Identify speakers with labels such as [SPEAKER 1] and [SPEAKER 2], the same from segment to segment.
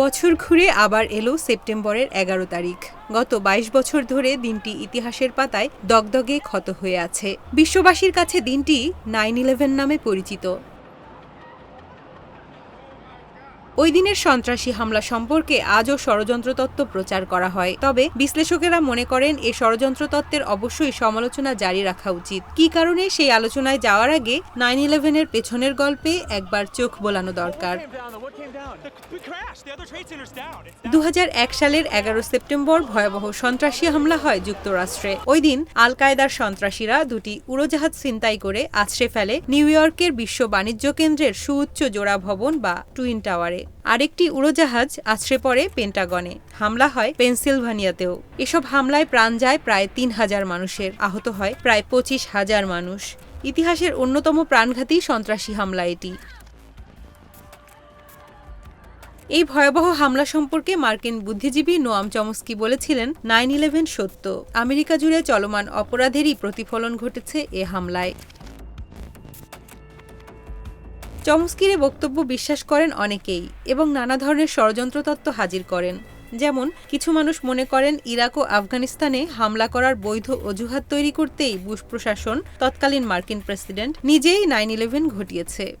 [SPEAKER 1] বছর ঘুরে আবার এলো সেপ্টেম্বরের এগারো তারিখ। গত ২২ বছর ধরে দিনটি ইতিহাসের পাতায় দগদগে ক্ষত হয়ে আছে। বিশ্ববাসীর কাছে দিনটি নাইন ইলেভেন নামে পরিচিত। ওই দিনের সন্ত্রাসী হামলা সম্পর্কে আজও ষড়যন্ত্র তত্ত্ব প্রচার করা হয়। তবে বিশ্লেষকেরা মনে করেন, এ ষড়যন্ত্র তত্ত্বের অবশ্যই সমালোচনা জারি রাখা উচিত। কী কারণে সেই আলোচনায় যাওয়ার আগে নাইন ইলেভেনের পেছনের গল্পে একবার চোখ বোলানো দরকার। দু হাজার এক সালের এগারো সেপ্টেম্বর ভয়াবহ সন্ত্রাসী হামলা হয় যুক্তরাষ্ট্রে। ওই দিন আল কায়দার সন্ত্রাসীরা দুটি উড়োজাহাজ ছিনতাই করে আছড়ে ফেলে নিউ ইয়র্কের বিশ্ব বাণিজ্য কেন্দ্রের সুউচ্চ জোড়া ভবন বা টুইন টাওয়ারে। আরেকটি উড়োজাহাজ আছড়ে পড়ে পেন্টাগনে। হামলা হয় পেনসিলভানিয়াতেও। এসব হামলায় প্রাণ যায় প্রায় তিন হাজার মানুষের। আহত হয় প্রায় পঁচিশ হাজার মানুষ। ইতিহাসের অন্যতম প্রাণঘাতী সন্ত্রাসী হামলা এটি। এই ভয়াবহ হামলা সম্পর্কে মার্কিন বুদ্ধিজীবী নোয়াম চমস্কি বলেছিলেন, নাইন ইলেভেন সত্য। আমেরিকা জুড়ে চলমান অপরাধেরই প্রতিফলন ঘটেছে এ হামলায়। চমস্কির বক্তব্য বিশ্বাস করেন অনেকেই এবং নানা ধরনের ষড়যন্ত্র তত্ত্ব হাজির করেন। যেমন, কিছু মানুষ মনে করেন, ইরাক ও আফগানিস্তানে হামলা করার বৈধ অজুহাত তৈরি করতেই বুশ প্রশাসন, তৎকালীন মার্কিন প্রেসিডেন্ট, নিজেই নাইন ইলেভেন ঘটিয়েছে।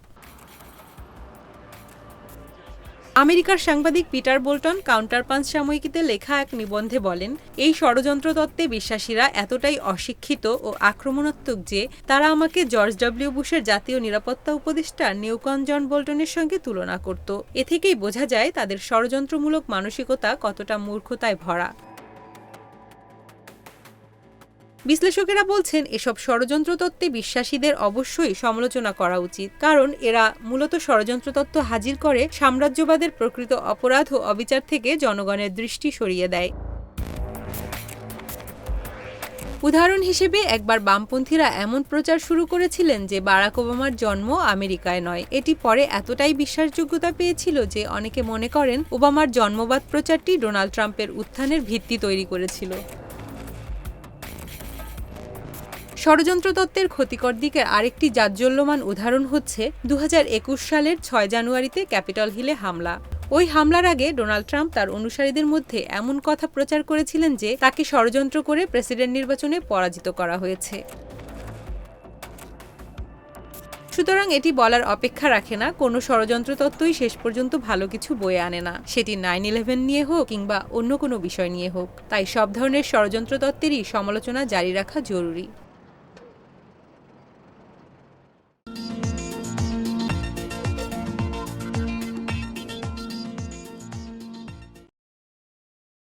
[SPEAKER 1] আমেরিকার সাংবাদিক পিটার বোল্টন কাউন্টারপাঞ্চ সাময়িকীতে লেখা এক নিবন্ধে বলেন, এই ষড়যন্ত্র তত্ত্বে বিশ্বাসীরা এতটাই অশিক্ষিত ও আক্রমণাত্মক যে তারা আমাকে জর্জ ডব্লিউ বুশের জাতীয় নিরাপত্তা উপদেষ্টা নিউকন জন বোল্টনের সঙ্গে তুলনা করত। এ থেকেই বোঝা যায় তাদের ষড়যন্ত্রমূলক মানসিকতা কতটা মূর্খতায় ভরা। বিশ্লেষকেরা বলছেন, এসব ষড়যন্ত্র তত্ত্বে বিশ্বাসীদের অবশ্যই সমালোচনা করা উচিত, কারণ এরা মূলত ষড়যন্ত্র তত্ত্ব হাজির করে সাম্রাজ্যবাদের প্রকৃত অপরাধ ও অবিচার থেকে জনগণের দৃষ্টি সরিয়ে দেয়। উদাহরণ হিসেবে, একবার বামপন্থীরা এমন প্রচার শুরু করেছিলেন যে বারাক ওবামার জন্ম আমেরিকায় নয়। এটি পরে এতটাই বিশ্বাসযোগ্যতা পেয়েছিল যে অনেকে মনে করেন, ওবামার জন্মবাদ প্রচারটি ডোনাল্ড ট্রাম্পের উত্থানের ভিত্তি তৈরি করেছিল। ষড়যন্ত্র তত্ত্বের ক্ষতিকর দিকের আরেকটি জাজ্জল্যমান উদাহরণ হচ্ছে দু হাজার একুশ সালের ছয় জানুয়ারিতে ক্যাপিটল হিলে হামলা। ওই হামলার আগে ডোনাল্ড ট্রাম্প তার অনুসারীদের মধ্যে এমন কথা প্রচার করেছিলেন যে তাকে ষড়যন্ত্র করে প্রেসিডেন্ট নির্বাচনে পরাজিত করা হয়েছে। সুতরাং এটি বলার অপেক্ষা রাখে না, কোনো ষড়যন্ত্র তত্ত্বই শেষ পর্যন্ত ভালো কিছু বয়ে আনে না। সেটি নাইন ইলেভেন নিয়ে হোক কিংবা অন্য কোনো বিষয় নিয়ে হোক, তাই সব ধরনের ষড়যন্ত্র তত্ত্বেরই সমালোচনা জারি রাখা জরুরি।